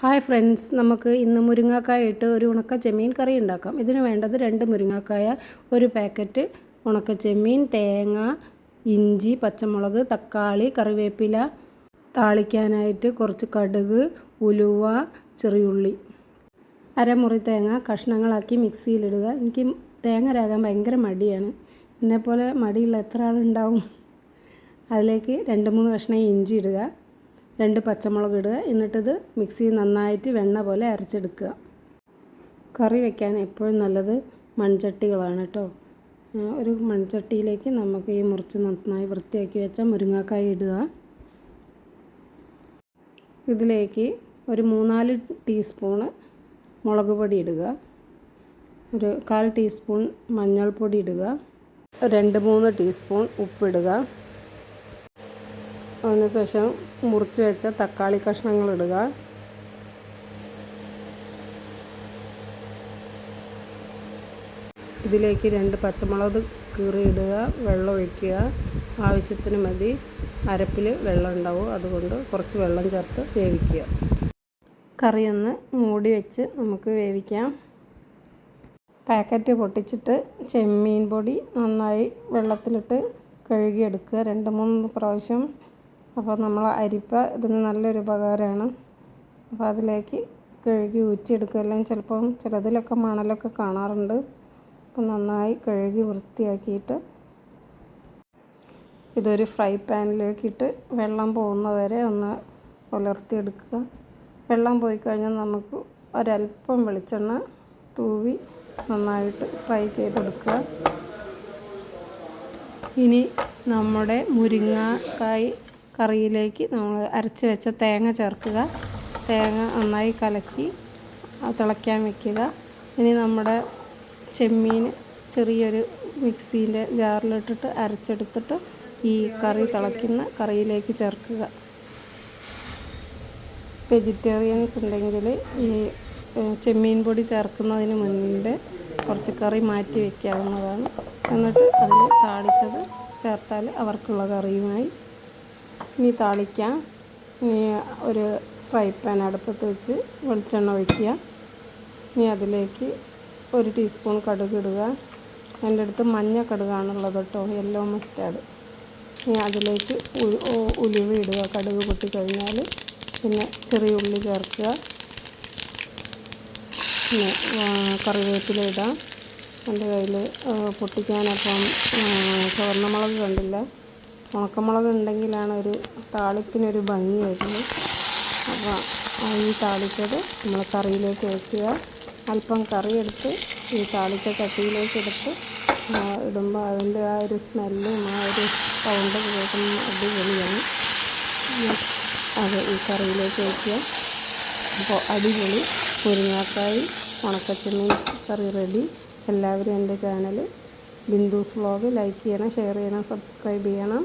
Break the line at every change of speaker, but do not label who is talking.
Hi friends നമുക്ക് ഇന്ന് മുരിങ്ങാക്കായ ഇട്ട് ഒരു ഉണക്ക ചെമ്മീൻ കറി ഉണ്ടാക്കാം. ഇതിന് വേണ്ടത് രണ്ട് മുരിങ്ങാക്കായ ഒരു പാക്കറ്റ് ഉണക്ക ചെമ്മീൻ തേങ്ങ ഇഞ്ചി പച്ചമുളക് തക്കാളി കറിവേപ്പില താളിക്കാനായിട്ട് കുറച്ച് കടുക് ഉലുവ ചെറിയുള്ളി അരമുറി തേങ്ങ കഷ്ണങ്ങളാക്കി മിക്സിയിലിടുക. എനിക്ക് തേങ്ങ രാകാൻ ഭയങ്കര മടിയാണ്. എന്നെപ്പോലെ മടിയുള്ള എത്ര ആളുണ്ടാവും? അതിലേക്ക് രണ്ട് മൂന്ന് കഷ്ണം ഇഞ്ചി ഇടുക. രണ്ട് പച്ചമുളക് ഇടുക. എന്നിട്ടിത് മിക്സിയിൽ നന്നായിട്ട് വെണ്ണ പോലെ അരച്ചെടുക്കുക. കറി വയ്ക്കാൻ എപ്പോഴും നല്ലത് മൺചട്ടികളാണ് കേട്ടോ ഒരു മൺചട്ടിയിലേക്ക് നമുക്ക് ഈ മുറിച്ച് നന്നായി വൃത്തിയാക്കി വെച്ച മുരിങ്ങാക്കായ ഇടുക. ഇതിലേക്ക് ഒരു മൂന്നാൽ ടീസ്പൂണ് മുളക് പൊടി ഇടുക. ഒരു കാൽ ടീസ്പൂൺ മഞ്ഞൾപ്പൊടി ഇടുക. രണ്ട് മൂന്ന് ടീസ്പൂൺ ഉപ്പിടുക. അതിനുശേഷം മുറിച്ച് വെച്ച തക്കാളി കഷ്ണങ്ങൾ ഇടുക. ഇതിലേക്ക് രണ്ട് പച്ചമുളക് കീറി ഇടുക വെള്ളം ഒഴിക്കുക. ആവശ്യത്തിന് മതി. അരപ്പിൽ വെള്ളം ഉണ്ടാവും. അതുകൊണ്ട് കുറച്ച് വെള്ളം ചേർത്ത് വേവിക്കുക. കറി ഒന്ന് മൂടി വെച്ച് നമുക്ക് വേവിക്കാം. പാക്കറ്റ് പൊട്ടിച്ചിട്ട് ചെമ്മീൻ പൊടി നന്നായി വെള്ളത്തിലിട്ട് കഴുകിയെടുക്കുക. രണ്ട് മൂന്ന് പ്രാവശ്യം അപ്പോൾ നമ്മൾ അരിപ്പ ഇതിന് നല്ലൊരു ഉപകാരമാണ്. അപ്പോൾ അതിലേക്ക് കഴുകി ഊറ്റിയെടുക്കുക. അല്ലെങ്കിൽ ചിലപ്പം ചിലതിലൊക്കെ മണലൊക്കെ കാണാറുണ്ട്. അപ്പോൾ നന്നായി കഴുകി വൃത്തിയാക്കിയിട്ട് ഇതൊരു ഫ്രൈ പാനിലേക്കിട്ട് വെള്ളം പോകുന്നവരെ ഒന്ന് പുലർത്തിയെടുക്കുക. വെള്ളം പോയി കഴിഞ്ഞാൽ നമുക്ക് ഒരല്പം വെളിച്ചെണ്ണ തൂവി നന്നായിട്ട് ഫ്രൈ ചെയ്തെടുക്കുക. ഇനി നമ്മുടെ മുരിങ്ങക്കായ് കറിയിലേക്ക് നമ്മൾ അരച്ച് വെച്ച തേങ്ങ ചേർക്കുക. തേങ്ങ നന്നായി കലക്കി തിളയ്ക്കാൻ വെക്കുക. ഇനി നമ്മുടെ ചെമ്മീൻ ചെറിയൊരു മിക്സീന്റെ ജാറിലിട്ടിട്ട് അരച്ചെടുത്തിട്ട് ഈ കറി തിളയ്ക്കുന്ന കറിയിലേക്ക് ചേർക്കുക. വെജിറ്റേറിയൻസ് ഉണ്ടെങ്കിൽ ഈ ചെമ്മീൻ പൊടി ചേർക്കുന്നതിന് മുൻപ് കുറച്ച് കറി മാറ്റി വയ്ക്കാവുന്നതാണ് എന്നിട്ട് അതിൽ താളിച്ചത് ചേർത്താൽ അവർക്കുള്ള കറിയുമായി ഇനി താളിക്കാം. ഇനി ഒരു ഫ്രൈ പാൻ അടുപ്പത്ത് വെച്ച് വെളിച്ചെണ്ണ ഒഴിക്കുക. ഇനി അതിലേക്ക് ഒരു ടീസ്പൂൺ കടുക് ഇടുക. എന്റെ അടുത്ത് മഞ്ഞ കടുകാണുള്ളത് കേട്ടോ യെല്ലോ മസ്റ്റാർഡ്. ഇനി അതിലേക്ക് ഉലുവ ഇടുക. കടുക് പൊട്ടി കഴിഞ്ഞാൽ പിന്നെ ചെറിയ ഉള്ളി ചേർക്കുക. പിന്നെ കറിവേപ്പില ഇടാം. എന്റെ കയ്യിൽ പൊട്ടിക്കാനപ്പം സ്വർണമുളക് കണ്ടില്ല. ഉണക്കമുളക് ഉണ്ടെങ്കിലാണ് ഒരു താളിപ്പിനൊരു ഭംഗി വരുന്നത്. അപ്പോൾ ഈ താളിച്ചത് നമ്മൾ കറിയിലേക്ക് വയ്ക്കുക അല്പം കറി എടുത്ത് ഈ താളിച്ച ചട്ടിയിലേക്ക് എടുത്ത് ഇടുമ്പോൾ അതിന്റെ ആ ഒരു സ്മെല്ലും ആ ഒരു സൗണ്ട് കേൾക്കുമ്പോൾ അടിപൊളിയാണ്. അത് ഈ കറിയിലേക്ക് വയ്ക്കുക അപ്പോൾ അടിപൊളി മുരിങ്ങാക്കായി ഉണക്കച്ചെമ്മീൻ കറി റെഡി. എല്ലാവരും എന്റെ ചാനൽ ബിന്ദുസ് വ്ളോഗ് ലൈക്ക് ചെയ്യണം ഷെയർ ചെയ്യണം സബ്സ്ക്രൈബ് ചെയ്യണം.